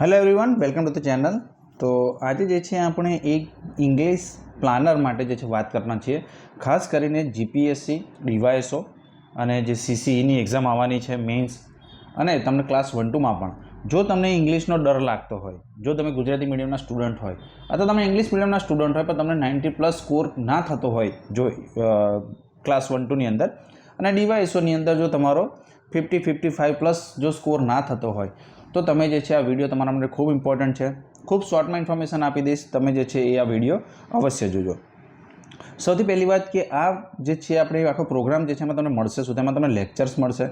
Hello everyone welcome to the channel તો આજે જે છે આપણે એક ઇંગ્લિશ પ્લાનર માટે જે છે વાત કરવાના છીએ. ખાસ કરીને જીપીએસસી ડીવાયએસઓ અને જે સીસીઈની એક્ઝામ આવવાની છે મેન્સ અને તમને ક્લાસ વન ટુમાં પણ. જો તમને ઇંગ્લિશનો ડર લાગતો હોય, જો તમે ગુજરાતી મીડિયમના સ્ટુડન્ટ હોય, અથવા તમે ઇંગ્લિશ મીડિયમના સ્ટુડન્ટ હોય, પણ તમને નાઇન્ટી પ્લસ સ્કોર ના થતો હોય, જો ક્લાસ વન ટુની અંદર, અને ડીવાયએસઓની અંદર જો તમારો ફિફ્ટી ફિફ્ટી ફાઇવ પ્લસ જો સ્કોર ના થતો હોય તો તમે જે છે આ વીડિયો તમારા માટે ખૂબ ઇમ્પોર્ટન્ટ છે. ખૂબ શોર્ટમાં ઇન્ફોર્મેશન આપી દઈશ. તમે જે છે એ આ વીડિયો અવશ્ય જોજો. સૌથી પહેલી વાત કે આ જે છે આપણે આખો પ્રોગ્રામ જે છે એમાં તમને મળશે શું? તેમાં તમને લેક્ચર્સ મળશે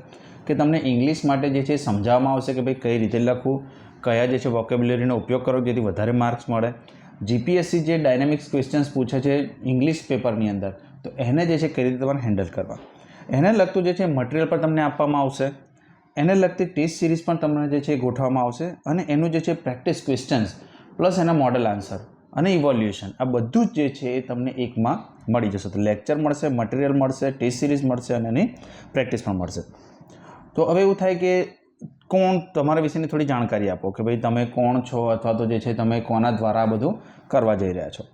કે તમને ઇંગ્લિશ માટે જે છે સમજાવવામાં આવશે કે ભાઈ કઈ રીતે લખવું, કયા જે છે વોકેબ્યુલરીનો ઉપયોગ કરો જેથી વધારે માર્ક્સ મળે. જીપીએસસી જે ડાયનેમિક્સ ક્વેશ્ચન્સ પૂછે છે ઇંગ્લિશ પેપરની અંદર, તો એને જે છે કઈ રીતે તમારે હેન્ડલ કરવા? એને લગતું જે છે મટીરિયલ પણ તમને આપવામાં આવશે. એને લગતી ટેસ્ટ સિરીઝ પણ તમને જે છે એ ગોઠવવામાં આવશે અને એનું જે છે પ્રેક્ટિસ ક્વેશ્ચન્સ પ્લસ એના મોડલ આન્સર અને ઇવોલ્યુશન આ બધું જ જે છે એ તમને એકમાં મળી જશે. તો લેક્ચર મળશે મટીરિયલ મળશે, ટેસ્ટ સિરીઝ મળશે અને એની પ્રેક્ટિસ પણ મળશે. તો હવે એવું થાય કે કોણ તમારા વિશેની થોડી જાણકારી આપો કે ભાઈ તમે કોણ છો અથવા તો જે છે તમે કોના દ્વારા આ બધું કરવા જઈ રહ્યા છો.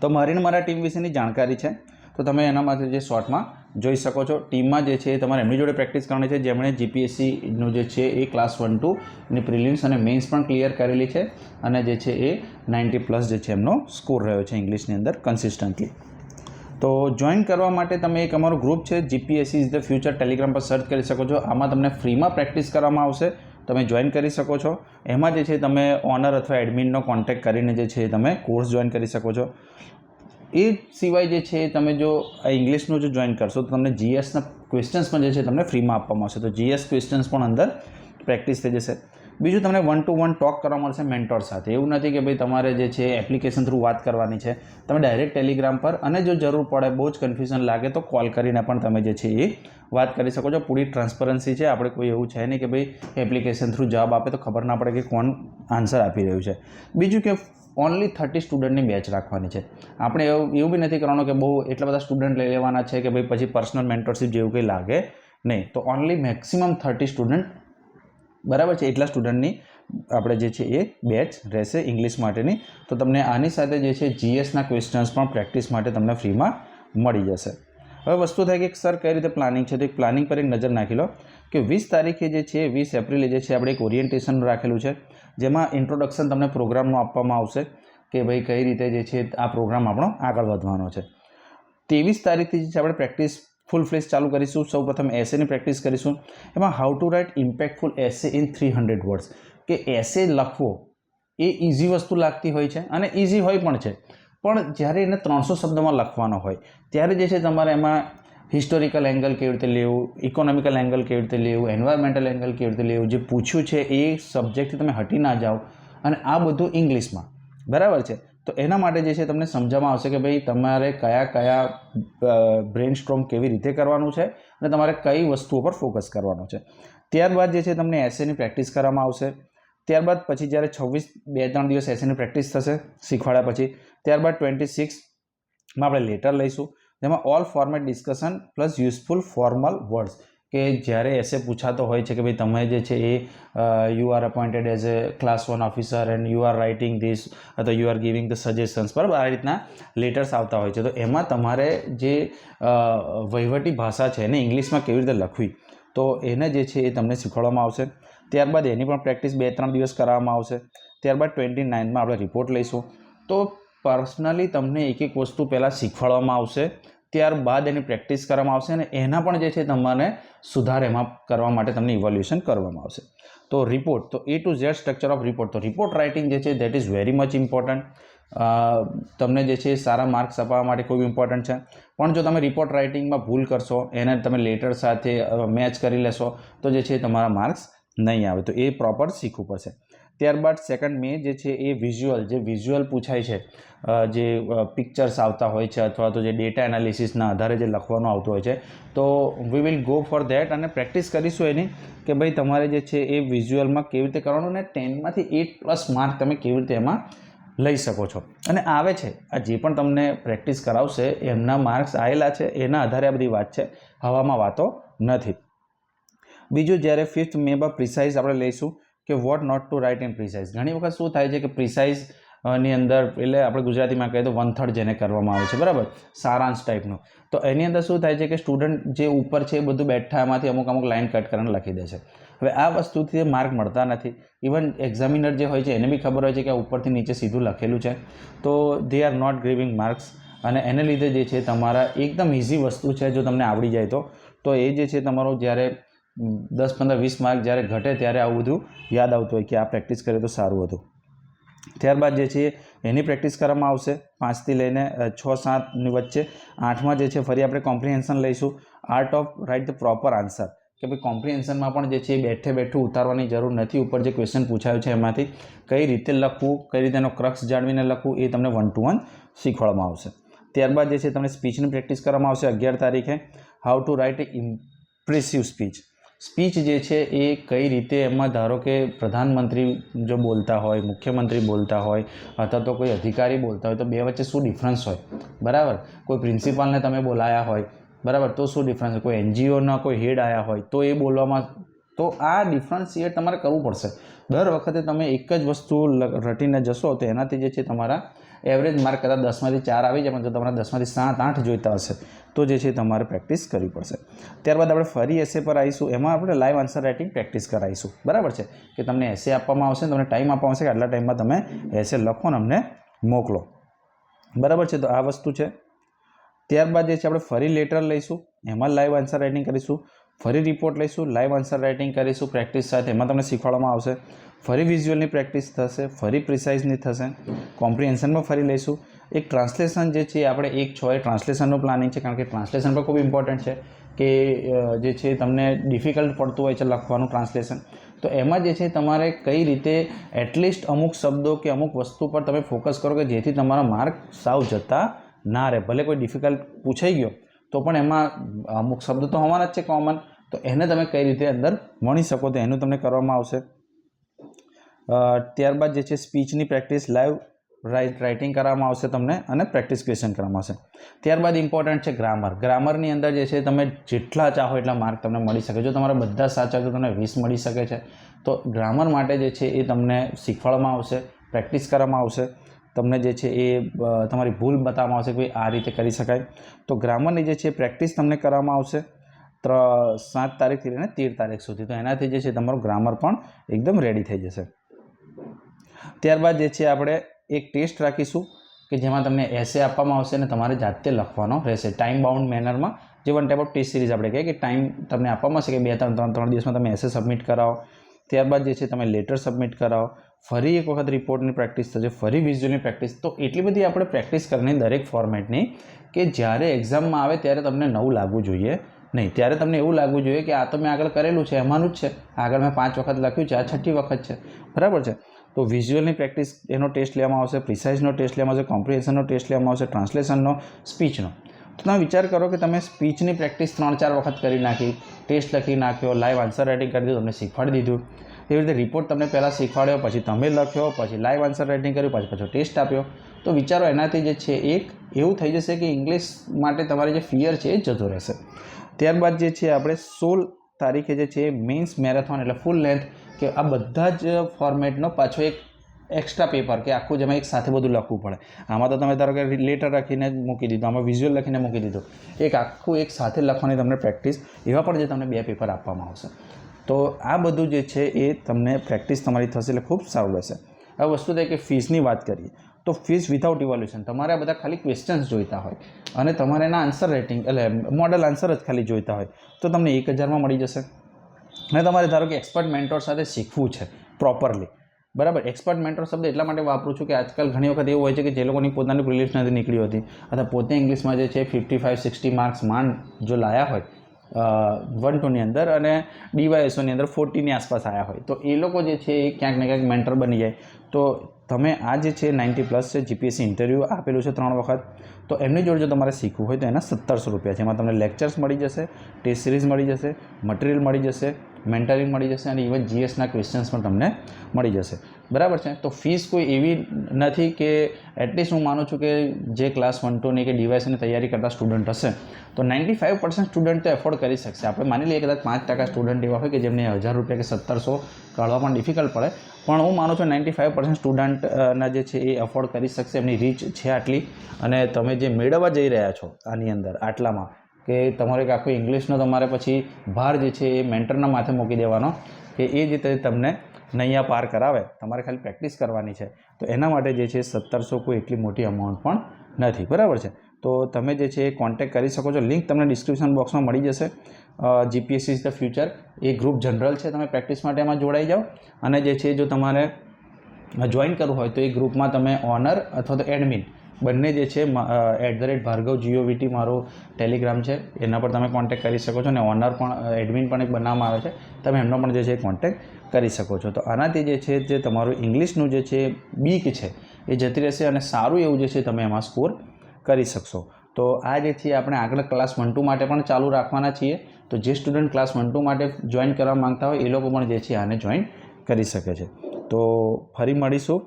તો મારીને મારા ટીમ વિશેની જાણકારી છે. તો તમે એના માટે જે શોર્ટમાં જોઈ શકો છો. ટીમમાં જે છે એ તમારે એમની જોડે પ્રેક્ટિસ કરવાની છે. જેમણે જીપીએસસીનું જે છે એ ક્લાસ વન ટુ એની પ્રિલિમ્સ અને મેઇન્સ પણ ક્લિયર કરેલી છે અને જે છે એ નાઇન્ટી પ્લસ જે છે એમનો સ્કોર રહ્યો છે ઇંગ્લિશની અંદર કન્સિસ્ટન્ટલી તો જોઈન કરવા માટે તમે એક અમારું ગ્રુપ છે. GPSC is the future Telegram પર સર્ચ કરી શકો છો. આમાં તમને ફ્રીમાં પ્રેક્ટિસ કરવામાં આવશે. તમે જોઈન કરી શકો છો. એમાં જે છે તમે ઓનર અથવા એડમિનનો કોન્ટેક્ટ કરીને જે છે તમે કોર્સ જોઈન કરી શકો છો. એ સિવાય જે છે, તમે જો આ ઇંગ્લિશનું જો જોઈન કરશો, તો તમને જીએસના ક્વેશ્ચન્સ પણ જે છે, તમને ફ્રીમાં આપવામાં આવશે. તો જીએસ ક્વેશ્ચન્સ પણ અંદર પ્રેક્ટિસ થઈ જશે. બીજું તમને વન ટુ વન ટોક કરવા મળશે મેન્ટોર સાથે. એવું નથી કે ભાઈ તમારે જે છે એપ્લિકેશન થ્રુ વાત કરવાની છે. તમે ડાયરેક્ટ ટેલિગ્રામ પર અને જો જરૂર પડે, બહુ જ કન્ફ્યુઝન લાગે, તો કોલ કરીને પણ તમે જે છે, એ વાત કરી શકો છો. પૂરી ટ્રાન્સપરન્સી છે. આપણે કોઈ એવું છે નહીં કે ભાઈ એપ્લિકેશન થ્રુ જવાબ આપે, તો ખબર ના પડે કે કોણ આન્સર આપી રહ્યું છે. બીજું કે ઓનલી થર્ટી સ્ટુડન્ટની બેચ રાખવાની છે. આપણે એવું એવું બી નથી કરવાનું કે બહુ એટલા બધા સ્ટુડન્ટ લઈ લેવાના છે કે ભાઈ પછી પર્સનલ મેન્ટરશીપ જેવું કંઈ લાગે નહીં. તો ઓનલી મેક્સિમમ થર્ટી સ્ટુડન્ટ બરાબર છે? એટલા સ્ટુડન્ટની આપણે જે છે એ બેચ રહેશે ઇંગ્લિશ માટેની. તો તમને આની સાથે જે છે જીએસના ક્વેશ્ચન્સ પણ પ્રેક્ટિસ માટે તમને ફ્રીમાં મળી જશે. હવે વસ્તુ થાય કે સર કઈ રીતે પ્લાનિંગ છે? તો એક પ્લાનિંગ પર એક નજર નાખી લો કે વીસ તારીખે જે છે, વીસ એપ્રિલે જે છે, આપણે એક ઓરિએન્ટેશન રાખેલું છે, જેમાં ઇન્ટ્રોડક્શન તમને પ્રોગ્રામનું આપવામાં આવશે કે ભાઈ કઈ રીતે જે છે, આ પ્રોગ્રામ આપણો આગળ વધવાનો છે. ત્રેવીસ તારીખથી જે છે, આપણે પ્રેક્ટિસ ફૂલ ફ્લેસ ચાલુ કરીશું. સૌ પ્રથમ એસેની પ્રેક્ટિસ કરીશું. એમાં how to write impactful essay in three hundred words કે એસે લખવો એ ઇઝી વસ્તુ લાગતી હોય છે અને ઇઝી હોય પણ છે. પણ જ્યારે એને ત્રણસો શબ્દમાં લખવાનો હોય, ત્યારે જે છે તમારે એમાં હિસ્ટોરિકલ એંગલ કેવી રીતે લેવું ઇકોનોમિકલ એંગલ કેવી રીતે લેવું એન્વાયરમેન્ટલ એંગલ કેવી રીતે લેવું, જે પૂછ્યું છે એ સબ્જેક્ટથી તમે હટી ના જાઓ. અને આ બધું ઇંગ્લિશમાં. બરાબર છે? તો એના માટે જે છે તમને સમજવામાં આવશે કે ભાઈ તમારે કયા કયા બ્રેન સ્ટ્રોમ કેવી રીતે કરવાનું છે અને તમારે કઈ વસ્તુઓ પર ફોકસ કરવાનું છે. ત્યારબાદ જે છે તમને એસેની પ્રેક્ટિસ કરવામાં આવશે. ત્યારબાદ પછી જ્યારે છવ્વીસ, બે, ત્રણ દિવસ એસેની પ્રેક્ટિસ થશે, શીખવાડ્યા પછી, ત્યારબાદ ટ્વેન્ટી સિક્સમાં આપણે લેટર લઈશું, જેમાં all format discussion plus useful formal words કે જ્યારે એસે પૂછાતો હોય છે કે ભાઈ તમે જે છે એ you are appointed as a class one officer and you are writing this અથવા you are giving the suggestions બરાબર? આ રીતના લેટર્સ આવતા હોય છે. તો એમાં તમારે જે વહીવટી ભાષા છે એને ઇંગ્લિશમાં કેવી રીતે લખવી, તો એને જે છે એ તમને શીખવાડવામાં આવશે. ત્યારબાદ એની પણ પ્રેક્ટિસ બે ત્રણ દિવસ કરાવવામાં આવશે. ત્યારબાદ ટ્વેન્ટી નાઇનમાં આપણે રિપોર્ટ લઈશું. તો પર્સનલી તમને એક એક વસ્તુ પહેલાં શીખવાડવામાં આવશે. ત્યારબાદ એની પ્રેક્ટિસ કરવામાં આવશે અને એના પણ જે છે તમારે સુધાર એમાં કરવા માટે તમને ઇવોલ્યુશન કરવામાં આવશે. તો રિપોર્ટ તો A to Z structure of report તો રિપોર્ટ રાઇટિંગ જે છે that is very much important તમને જે છે, સારા માર્ક્સ અપાવવા માટે ખૂબ ઇમ્પોર્ટન્ટ છે. પણ જો તમે રિપોર્ટ રાઇટિંગમાં ભૂલ કરશો, એને તમે લેટર સાથે મેચ કરી લેશો, તો જે છે, તમારા માર્ક્સ નહીં આવે તો એ પ્રોપર શીખવું પડશે. ત્યારબાદ સેકન્ડ મે જે છે એ વિઝ્યુઅલ જે વિઝ્યુઅલ પૂછાય છે જે પિક્ચર્સ આવતા હોય છે અથવા તો જે ડેટા એનાલિસિસના આધારે જે લખવાનું આવતું હોય છે, તો we will go for that અને પ્રેક્ટિસ કરીશું એની કે ભાઈ તમારે જે છે એ વિઝ્યુઅલમાં કેવી રીતે કરવાનું અને ટેનમાંથી એટ પ્લસ માર્ક તમે કેવી રીતે એમાં લઈ શકો છો. અને આવે છે, આ જે પણ તમને પ્રેક્ટિસ કરાવશે, એમના માર્ક્સ આવેલા છે, એના આધારે આ બધી વાત છે, હવામાં વાતો નથી. બીજું જ્યારે ફિફ્થ મેમાં પર પ્રિસાઇઝ આપણે લઈશું કે what not to write in precise ઘણી વખત શું થાય છે કે પ્રિસાઇઝની અંદર એટલે આપણે ગુજરાતીમાં કહીએ તો વન થર્ડ જેને કરવામાં આવે છે, બરાબર? સારાંશ ટાઈપનું તો એની અંદર શું થાય છે કે સ્ટુડન્ટ જે ઉપર છે એ બધું બેઠા એમાંથી અમુક અમુક લાઇન કટ કરીને લખી દે છે. હવે આ વસ્તુથી માર્ક મળતા નથી. ઇવન એક્ઝામિનર જે હોય છે એને બી ખબર હોય છે કે ઉપરથી નીચે સીધું લખેલું છે. તો they are not giving marks અને એને લીધે જે છે તમારા એકદમ ઇઝી વસ્તુ છે જો તમને આવડી જાય તો. તો એ જે છે તમારો જ્યારે દસ પંદર વીસ માર્ક જ્યારે ઘટે ત્યારે આવું બધું યાદ આવતું હોય કે આ પ્રેક્ટિસ કરે તો સારું હતું. ત્યારબાદ જે છે, એની પ્રેક્ટિસ કરવામાં આવશે. પાંચથી લઈને છ, સાતની વચ્ચે. આઠમાં જે છે, ફરી આપણે કોમ્પ્રિહેન્શન લઈશું. Art of write the proper answer કે ભાઈ કોમ્પ્રિહેન્શનમાં પણ જે છે, એ બેઠે બેઠું ઉતારવાની જરૂર નથી. ઉપર જે ક્વેશ્ચન પૂછાયું છે એમાંથી કઈ રીતે લખવું, કઈ રીતે એનો ક્રક્સ જાળવીને લખવું, એ તમને વન ટુ વન શીખવાડવામાં આવશે. ત્યારબાદ જે છે, તમને સ્પીચની પ્રેક્ટિસ કરવામાં આવશે અગિયાર તારીખે. How to write a impressive speech speech જે છે એ કઈ રીતે એમાં ધારો કે પ્રધાનમંત્રી જો બોલતા હોય, મુખ્યમંત્રી બોલતા હોય, અથવા તો કોઈ અધિકારી બોલતા હોય, તો બે વચ્ચે શું ડિફરન્સ હોય? બરાબર? કોઈ પ્રિન્સિપાલને તમે બોલાયા હોય, બરાબર? તો શું ડિફરન્સ હોય? કોઈ એનજીઓના કોઈ હેડ આવ્યા હોય, તો એ બોલવામાં તો આ ડિફરન્સિએટ તમારે કરવું પડશે. દર વખતે તમે એક જ વસ્તુ રટીને જશો તો એનાથી જે છે તમારા એવરેજ માર્ક કદાચ દસમાંથી ચાર આવી જાય, પણ જો તમારે દસમાંથી સાત, આઠ જોઈતા હશે, તો જે છે તમારે પ્રેક્ટિસ કરવી પડશે. ત્યારબાદ આપણે ફરી એસે પર આવીશું. એમાં આપણે લાઈવ આન્સર રાઇટિંગ પ્રેક્ટિસ કરાવીશું. બરાબર છે? કે તમને એસે આપવામાં આવશે, તમને ટાઈમ આપવામાં આવશે કે આટલા ટાઈમમાં તમે એસે લખો ને અમને મોકલો. બરાબર છે? તો આ વસ્તુ છે. ત્યારબાદ જે છે આપણે ફરી લેટર લઈશું. એમાં લાઈવ આન્સર રાઇટિંગ કરીશું. ફરી રિપોર્ટ લઈશું લાઈવ આન્સર રાઇટિંગ કરીશું પ્રેક્ટિસ સાથે. એમાં તમને શીખવાડવામાં આવશે. ફરી વિઝ્યુઅલની પ્રેક્ટિસ થશે, ફરી પ્રિસાઇઝની થશે. કોમ્પ્રિહેન્શનમાં ફરી લઈશું. એક ટ્રાન્સલેશન જે છે આપણે એક છ એ ટ્રાન્સલેશનનું પ્લાનિંગ છે, કારણ કે ટ્રાન્સલેશન પણ ખૂબ ઇમ્પોર્ટન્ટ છે કે જે છે તમને ડિફિકલ્ટ પડતું હોય છે લખવાનું ટ્રાન્સલેશન તો એમાં જે છે તમારે કઈ રીતે એટલીસ્ટ અમુક શબ્દો કે અમુક વસ્તુ પર તમે ફોકસ કરો કે જેથી તમારા માર્ક સાવ જતા ના રહે. ભલે કોઈ ડિફિકલ્ટ પૂછાઈ ગયો, તો પણ એમાં અમુક શબ્દો તો હોવાના જ છે કોમન તો એને તમે કઈ રીતે અંદર વણી શકો તો એનું તમને કરવામાં આવશે. ત્યારબાદ જે છે સ્પીચની પ્રેક્ટિસ લાઈવ રાઇટ રાઇટિંગ કરવામાં આવશે તમને અને પ્રેક્ટિસ ક્વેશ્ચન કરવામાં આવશે. ત્યારબાદ ઇમ્પોર્ટન્ટ છે ગ્રામર. ગ્રામરની અંદર જે છે તમે જેટલા ચાહો એટલા માર્ક તમને મળી શકે. જો તમારા બધા સાચા તો તમને વીસ મળી શકે છે. તો ગ્રામર માટે જે છે એ તમને શીખવાડવામાં આવશે, પ્રેક્ટિસ કરવામાં આવશે. તમને જે છે એ તમારી ભૂલ બતાવવામાં આવશે કે આ રીતે કરી શકાય. તો ગ્રામરની જે છે પ્રેક્ટિસ તમને કરવામાં આવશે ત્ર, સાત તારીખથી લઈને તેર તારીખ સુધી. તો એનાથી જે છે તમારું ગ્રામર પણ એકદમ રેડી થઈ જશે. ત્યારબાદ જે છે આપણે એક ટેસ્ટ રાખીશું કે જેમાં તમને એસે આપવામાં આવશે અને તમારે જાતે લખવાનો રહેશે. ટાઈમ બાઉન્ડ મેનરમાં જે one type of test series આપણે કહીએ કે ટાઈમ તમને આપવામાં આવશે કે બે, ત્રણ ત્રણ ત્રણ દિવસમાં તમે એસે સબમિટ કરાવો. ત્યારબાદ જે છે તમે લેટર સબમિટ કરાવો. ફરી એક વખત રિપોર્ટની પ્રેક્ટિસ થશે, ફરી વિઝ્યુઅલની પ્રેક્ટિસ તો એટલી બધી આપણે પ્રેક્ટિસ કરવાની દરેક ફોર્મેટની કે જ્યારે એક્ઝામમાં આવે ત્યારે તમને નવું લાગવું જોઈએ નહીં. ત્યારે તમને એવું લાગવું જોઈએ કે આ તો મેં આગળ કરેલું છે, એમાંનું જ છે. આગળ મેં પાંચ વખત લખ્યું છે, આ છઠ્ઠી વખત છે. બરાબર છે? તો વિઝ્યુઅલની પ્રેક્ટિસ એનો ટેસ્ટ લેવામાં આવશે પ્રિસાઇઝનો ટેસ્ટ લેવામાં આવશે કોમ્પ્રિહેન્શનનો ટેસ્ટ લેવામાં આવશે ટ્રાન્સલેશનનો સ્પીચનો તો તમે વિચાર કરો કે તમે સ્પીચની પ્રેક્ટિસ ત્રણ ચાર વખત કરી નાખી ટેસ્ટ લખી નાખ્યો લાઈવ આન્સર રાઇટિંગ કરી દીધું, તમને શીખવાડી દીધું. એવી રીતે રિપોર્ટ તમને પહેલાં શીખવાડ્યો, પછી તમે લખ્યો, પછી લાઈવ આન્સર રાઇટિંગ કર્યું, પછી પાછો ટેસ્ટ આપ્યો. તો વિચારો એનાથી જે છે એક, એવું થઈ જશે કે ઇંગ્લિશ માટે તમારી જે ફિયર છે એ જતો રહેશે. ત્યારબાદ જે છે આપણે સોળ તારીખે જે છે મેન્સ મેરેથોન એટલે ફૂલ લેન્થ કે આ બધા જ ફોર્મેટનો પાછો એક એક્સ્ટ્રા પેપર કે આખું જેમાં એક સાથે બધું લખવું પડે. આમાં તો તમે ધારો કે લેટર લખીને મૂકી દીધું, આમાં વિઝ્યુઅલ લખીને મૂકી દીધું. એક આખું એક સાથે લખવાની તમને પ્રેક્ટિસ એવા પણ જે તમને બે પેપર આપવામાં આવશે. તો આ બધું જે છે એ તમને પ્રેક્ટિસ તમારી થશે એટલે ખૂબ સારું રહેશે. હવે વસ્તુ થાય કે ફીઝની વાત કરીએ. તો ફીઝ વિથઆઉટ ઇવોલ્યુશન તમારે આ બધા ખાલી ક્વેશ્ચન્સ જોઈતા હોય અને તમારે એના આન્સર રેટિંગ એટલે મોડલ આન્સર જ ખાલી જોઈતા હોય. તો તમને એક હજારમાં મળી જશે. અને તમારે ધારો કે એક્સપર્ટ મેન્ટોર સાથે શીખવું છે પ્રોપરલી બરાબર? એક્સપર્ટ મેન્ટર શબ્દ એટલા માટે વાપરું છું કે આજકાલ ઘણી વખત એવું હોય છે કે જે લોકોની પોતાની પ્રિલિમ્સ નથી નીકળી હોતી. અથવા પોતે ઇંગ્લિશમાં જે છે ફિફ્ટી ફાઇવ સિક્સટી માર્ક્સ માન જો લાયા હોય વન ટુની અંદર અને ડીવાયએસઓની અંદર ફોર્ટીની આસપાસ આવ્યા હોય. તો એ લોકો જે છે એ ક્યાંક ને ક્યાંક મેન્ટર બની જાય. તો તમે આ જે છે નાઇન્ટી પ્લસ છે જીપીએસસી ઇન્ટરવ્યૂ આપેલું છે ત્રણ વખત, તો એમની જોડે જો તમારે શીખવું હોય તો એના સત્તરસો રૂપિયા છે. એમાં તમને લેક્ચર્સ મળી જશે ટેસ્ટ સિરીઝ મળી જશે મટીરિયલ મળી જશે મેન્ટરિંગ મળી જશે અને ઇવન જીએસના ક્વેશ્ચન્સ પણ તમને મળી જશે. બરાબર છે? તો ફીસ કોઈ એવી નથી કે એટલીસ્ટ હું માનું છું કે જે ક્લાસ વન ટુની કે ડીવાયસની તૈયારી કરતા સ્ટુડન્ટ હશે, તો નાઇન્ટી ફાઇવ પર્સન્ટ સ્ટુડન્ટ તો એફોર્ડ કરી શકશે. આપણે માની લઈએ કદાચ પાંચ ટકા સ્ટુડન્ટ એવા હોય કે જેમને હજાર રૂપિયા કે સત્તરસો કાઢવા પણ ડિફિકલ્ટ પડે, પણ હું માનું છું નાઇન્ટી ફાઇવ પર્સન્ટ સ્ટુડન્ટના જે છે એ એફોર્ડ કરી શકશે. એમની રીચ છે આટલી અને તમે જે મેળવવા જઈ રહ્યા છો આની અંદર આટલામાં કે તમારે કે આખું ઇંગ્લિશનો તમારે પછી ભાર જે છે એ મેન્ટરના માથે મૂકી દેવાનો કે એ જ રીતે તમને નૈયા પાર કરાવે. તમારે ખાલી પ્રેક્ટિસ કરવાની છે. તો એના માટે જે છે સત્તરસો કોઈ એટલી મોટી અમાઉન્ટ પણ નથી. બરાબર છે? તો તમે જે છે એ કોન્ટેક્ટ કરી શકો છો. લિંક તમને ડિસ્ક્રિપ્શન બોક્સમાં મળી જશે. GPSC is the future a group general છે. તમે પ્રેક્ટિસ માટે એમાં જોડાઈ જાઓ. અને જે છે જો તમારે જોઈન કરવું હોય તો એ ગ્રુપમાં તમે ઓનર અથવા તો એડમિન બંને જે છે at the rate Bhargav GOVT મારો ટેલિગ્રામ છે. એના પર તમે કોન્ટેક્ટ કરી શકો છો અને ઓનર પણ એડમિન પણ એક બનાવવામાં આવે છે. તમે એમનો પણ જે છે કોન્ટેક્ટ કરી શકો છો. તો આનાથી જે છે, જે તમારું ઇંગ્લિશનું જે છે, બીક છે, એ જતી રહેશે અને સારું એવું જે છે, તમે એમાં સ્કોર કરી શકશો. તો આ જે છે, આપણે આગળ ક્લાસ વન ટુ માટે પણ ચાલુ રાખવાના છીએ. તો જે સ્ટુડન્ટ ક્લાસ વન ટુ માટે જોઈન કરવા માંગતા હોય, એ લોકો પણ જે છે, આને જોઈન કરી શકે છે. તો ફરી મળીશું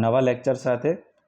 નવા લેક્ચર સાથે.